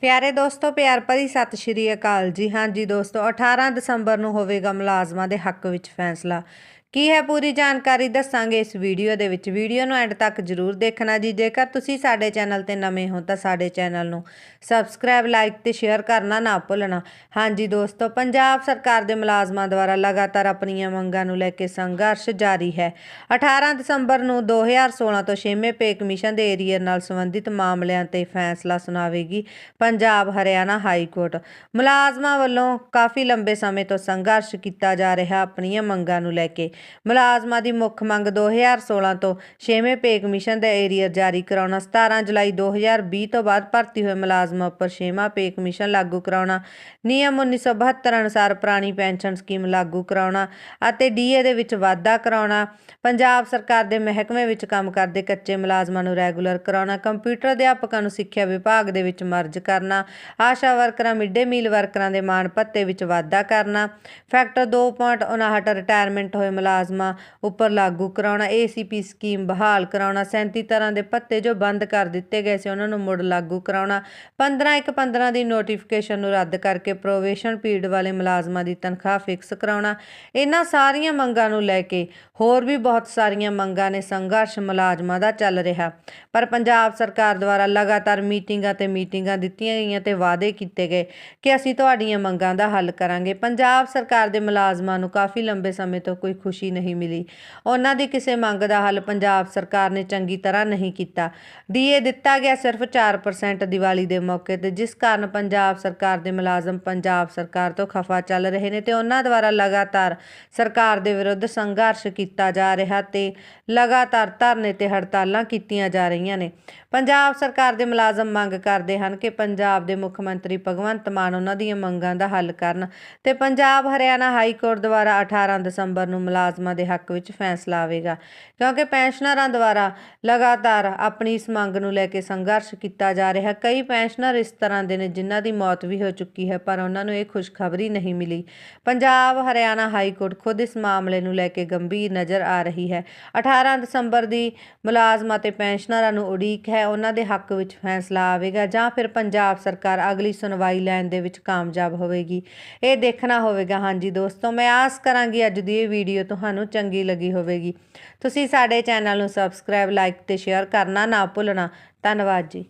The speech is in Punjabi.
ਪਿਆਰੇ ਦੋਸਤੋ, ਪਿਆਰ ਭਰੀ ਸਤਿ ਸ਼੍ਰੀ ਅਕਾਲ ਜੀ। ਹਾਂਜੀ ਦੋਸਤੋ 18 ਦਸੰਬਰ ਨੂੰ ਹੋਵੇਗਾ ਮੁਲਾਜ਼ਮਾਂ ਦੇ ਹੱਕ ਵਿੱਚ ਫੈਸਲਾ। ਕੀ ਹੈ ਪੂਰੀ ਜਾਣਕਾਰੀ ਦੱਸਾਂਗੇ ਇਸ ਵੀਡੀਓ ਦੇ ਵਿੱਚ। ਵੀਡੀਓ ਨੂੰ ਐਂਡ ਤੱਕ ਜਰੂਰ ਦੇਖਣਾ ਜੀ। ਜੇਕਰ ਤੁਸੀਂ ਸਾਡੇ ਚੈਨਲ ਤੇ ਨਵੇਂ ਹੋ ਤਾਂ ਸਾਡੇ ਚੈਨਲ ਨੂੰ ਸਬਸਕ੍ਰਾਈਬ, ਲਾਈਕ ਤੇ ਸ਼ੇਅਰ ਕਰਨਾ ਨਾ ਭੁੱਲਣਾ। ਹਾਂਜੀ ਦੋਸਤੋ, ਪੰਜਾਬ ਸਰਕਾਰ ਦੇ ਮੁਲਾਜ਼ਮਾਂ ਦੁਆਰਾ ਲਗਾਤਾਰ ਆਪਣੀਆਂ ਮੰਗਾਂ ਨੂੰ ਲੈ ਕੇ ਸੰਘਰਸ਼ ਜਾਰੀ ਹੈ। 18 ਦਸੰਬਰ ਨੂੰ 2016 ਤੋਂ 6ਵੇਂ ਪੇ ਕਮਿਸ਼ਨ ਦੇ ਏਰੀਅਰ ਨਾਲ ਸੰਬੰਧਿਤ ਮਾਮਲਿਆਂ ਤੇ ਫੈਸਲਾ ਸੁਣਾਵੇਗੀ ਪੰਜਾਬ ਹਰਿਆਣਾ ਹਾਈ ਕੋਰਟ ਮੁਲਾਜ਼ਮਾਂ ਵੱਲੋਂ ਕਾਫੀ ਲੰਬੇ ਸਮੇਂ ਤੋਂ ਸੰਘਰਸ਼ ਕੀਤਾ ਜਾ ਰਿਹਾ ਆਪਣੀਆਂ ਮੰਗਾਂ ਨੂੰ ਲੈ ਕੇ। ਮੁਲਾਜ਼ਮਾਂ ਦੀ ਮੁੱਖ ਮੰਗ 2016 ਤੋਂ 6ਵੇਂ ਪੇ ਕਮਿਸ਼ਨ ਦਾ ਏਰੀਅਰ ਜਾਰੀ ਕਰਾਉਣਾ 17 ਜੁਲਾਈ 2020 ਤੋਂ ਬਾਅਦ ਭਰਤੀ ਹੋਏ ਮੁਲਾਜ਼ਮਾਂ ਉੱਪਰ 6ਵਾਂ ਪੇ ਕਮਿਸ਼ਨ ਲਾਗੂ ਕਰਾਉਣਾ, ਨਿਯਮ 1972 ਅਨੁਸਾਰ ਪੁਰਾਣੀ ਪੈਨਸ਼ਨ ਸਕੀਮ ਲਾਗੂ ਕਰਾਉਣਾ ਅਤੇ ਡੀਏ ਦੇ ਵਿੱਚ ਵਾਧਾ ਕਰਾਉਣਾ, ਪੰਜਾਬ ਸਰਕਾਰ ਦੇ ਮਹਿਕਮੇ ਵਿੱਚ ਕੰਮ ਕਰਦੇ ਕੱਚੇ ਮੁਲਾਜ਼ਮਾਂ ਨੂੰ ਰੈਗੂਲਰ ਕਰਾਉਣਾ, ਕੰਪਿਊਟਰ ਅਧਿਆਪਕਾਂ ਨੂੰ ਸਿੱਖਿਆ ਵਿਭਾਗ ਦੇ ਵਿੱਚ ਮਰਜ ਕਰਨਾ, ਆਸ਼ਾ ਵਰਕਰਾਂ ਮਿਡ-ਡੇ ਮੀਲ ਵਰਕਰਾਂ ਦੇ ਮਾਣ ਭੱਤੇ ਵਿੱਚ ਵਾਧਾ ਕਰਨਾ, ਫੈਕਟਰ 2.59 ਰਿਟਾਇਰਮੈਂਟ ਹੋਏ ਮੁਲਾਜ਼ਮਾਂ ਉੱਪਰ ਲਾਗੂ ਕਰਾਉਣਾ ਏਸੀਪੀ ਸਕੀਮ ਬਹਾਲ ਕਰਾਉਣਾ 37 ਤਰ੍ਹਾਂ ਦੇ ਪੱਤੇ ਜੋ ਬੰਦ ਕਰ ਦਿੱਤੇ ਗਏ ਸੀ, ਉਹਨਾਂ ਨੂੰ ਮੁੜ ਲਾਗੂ ਕਰਾਉਣਾ। 15 ਇੱਕ 15 ਦੀ ਨੋਟੀਫਿਕੇਸ਼ਨ ਨੂੰ ਰੱਦ ਕਰਕੇ ਪ੍ਰੋਵੇਸ਼ਨ ਪੀਰੀਅਡ ਵਾਲੇ ਮੁਲਾਜ਼ਮਾਂ ਦੀ ਤਨਖਾਹ ਫਿਕਸ ਕਰਾਉਣਾ। ਇਹਨਾਂ ਸਾਰੀਆਂ ਮੰਗਾਂ ਨੂੰ ਲੈ ਕੇ ਹੋਰ ਵੀ ਬਹੁਤ ਸਾਰੀਆਂ ਮੰਗਾਂ ਨੇ ਸੰਘਰਸ਼ ਮੁਲਾਜ਼ਮਾਂ ਦਾ ਚੱਲ ਰਿਹਾ। ਪਰ ਪੰਜਾਬ ਸਰਕਾਰ ਦੁਆਰਾ ਲਗਾਤਾਰ ਮੀਟਿੰਗਾਂ ਤੇ ਮੀਟਿੰਗਾਂ ਦਿੱਤੀਆਂ ਗਈਆਂ ਤੇ ਵਾਅਦੇ ਕੀਤੇ ਗਏ ਕਿ ਅਸੀਂ ਤੁਹਾਡੀਆਂ ਮੰਗਾਂ ਦਾ ਹੱਲ ਕਰਾਂਗੇ। ਪੰਜਾਬ ਸਰਕਾਰ ਦੇ ਮੁਲਾਜ਼ਮਾਂ ਨੂੰ ਕਾਫੀ ਲੰਬੇ ਸਮੇਂ ਤੋਂ ਕੋਈ ਖੁਸ਼ੀ ਨਹੀਂ ਮਿਲੀ। ਉਹਨਾਂ ਦੀ ਕਿਸੇ ਮੰਗ ਦਾ ਹੱਲ ਪੰਜਾਬ ਸਰਕਾਰ ਨੇ ਚੰਗੀ ਤਰ੍ਹਾਂ ਨਹੀਂ ਕੀਤਾ। ਡੀਏ ਦਿੱਤਾ ਗਿਆ ਸਿਰਫ 4% ਦੀਵਾਲੀ ਦੇ ਮੌਕੇ ਤੇ, ਜਿਸ ਕਾਰਨ ਪੰਜਾਬ ਸਰਕਾਰ ਦੇ ਮੁਲਾਜ਼ਮ ਪੰਜਾਬ ਸਰਕਾਰ ਤੋਂ ਖਫਾ ਚੱਲ ਰਹੇ ਨੇ ਤੇ ਉਹਨਾਂ ਦੁਆਰਾ ਲਗਾਤਾਰ ਸਰਕਾਰ ਦੇ ਵਿਰੁੱਧ ਸੰਘਰਸ਼ ਕੀਤਾ ਜਾ ਰਿਹਾ ਤੇ ਲਗਾਤਾਰ ਧਰਨੇ ਤੇ ਹੜਤਾਲਾਂ ਕੀਤੀਆਂ ਜਾ ਰਹੀਆਂ ਨੇ। ਪੰਜਾਬ ਸਰਕਾਰ ਦੇ ਮੁਲਾਜ਼ਮ ਮੰਗ ਕਰਦੇ ਹਨ ਕਿ ਪੰਜਾਬ ਦੇ ਮੁੱਖ ਮੰਤਰੀ ਭਗਵੰਤ ਮਾਨ ਉਹਨਾਂ ਦੀਆਂ ਮੰਗਾਂ ਦਾ ਹੱਲ ਕਰਨ ਤੇ ਪੰਜਾਬ ਹਰਿਆਣਾ ਹਾਈ ਕੋਰਟ ਦੁਆਰਾ 18 ਦਸੰਬਰ ਨੂੰ ਮੁਲਾਜ਼ਮਾਂ ਮੁਲਾਜ਼ਮਾਂ ਦੇ ਹੱਕ ਵਿੱਚ ਫੈਸਲਾ ਆਵੇਗਾ। ਕਿਉਂਕਿ ਪੈਨਸ਼ਨਰਾਂ ਦੁਆਰਾ ਲਗਾਤਾਰ ਆਪਣੀ ਇਸ ਮੰਗ ਨੂੰ ਲੈ ਕੇ ਸੰਘਰਸ਼ ਕੀਤਾ ਜਾ ਰਿਹਾ, ਕਈ ਪੈਨਸ਼ਨਰ ਇਸ ਤਰ੍ਹਾਂ ਦੇ ਨੇ ਜਿਨ੍ਹਾਂ ਦੀ ਮੌਤ ਵੀ ਹੋ ਚੁੱਕੀ ਹੈ, ਪਰ ਉਹਨਾਂ ਨੂੰ ਇਹ ਖੁਸ਼ਖਬਰੀ ਨਹੀਂ ਮਿਲੀ। ਪੰਜਾਬ ਹਰਿਆਣਾ ਹਾਈ ਕੋਰਟ ਖੁਦ ਇਸ ਮਾਮਲੇ ਨੂੰ ਲੈ ਕੇ ਗੰਭੀਰ ਨਜ਼ਰ ਆ ਰਹੀ ਹੈ। 18 ਦਸੰਬਰ ਦੀ ਮੁਲਾਜ਼ਮਾਂ ਤੇ ਪੈਨਸ਼ਨਰਾਂ ਨੂੰ ਉਡੀਕ ਹੈ, ਉਹਨਾਂ ਦੇ ਹੱਕ ਵਿੱਚ ਫੈਸਲਾ ਆਵੇਗਾ ਜਾਂ ਫਿਰ ਪੰਜਾਬ ਸਰਕਾਰ ਅਗਲੀ ਸੁਣਵਾਈ ਲੈਣ ਦੇ ਵਿੱਚ ਕਾਮਯਾਬ ਹੋਵੇਗੀ। ਇਹ ਦੇਖਣਾ ਹੋਵੇਗਾ। ਹਾਂਜੀ ਦੋਸਤੋ, ਮੈਂ ਆਸ ਕਰਾਂਗੀ ਅੱਜ ਦੀ ਇਹ ਵੀਡੀਓ ਤੋਂ ਤੁਹਾਨੂੰ ਚੰਗੀ ਲੱਗੀ ਹੋਵੇਗੀ। ਤੁਸੀਂ ਸਾਡੇ ਚੈਨਲ ਨੂੰ ਸਬਸਕ੍ਰਾਈਬ ਲਾਈਕ ਤੇ ਸ਼ੇਅਰ ਕਰਨਾ ਨਾ ਭੁੱਲਣਾ। ਧੰਨਵਾਦ ਜੀ।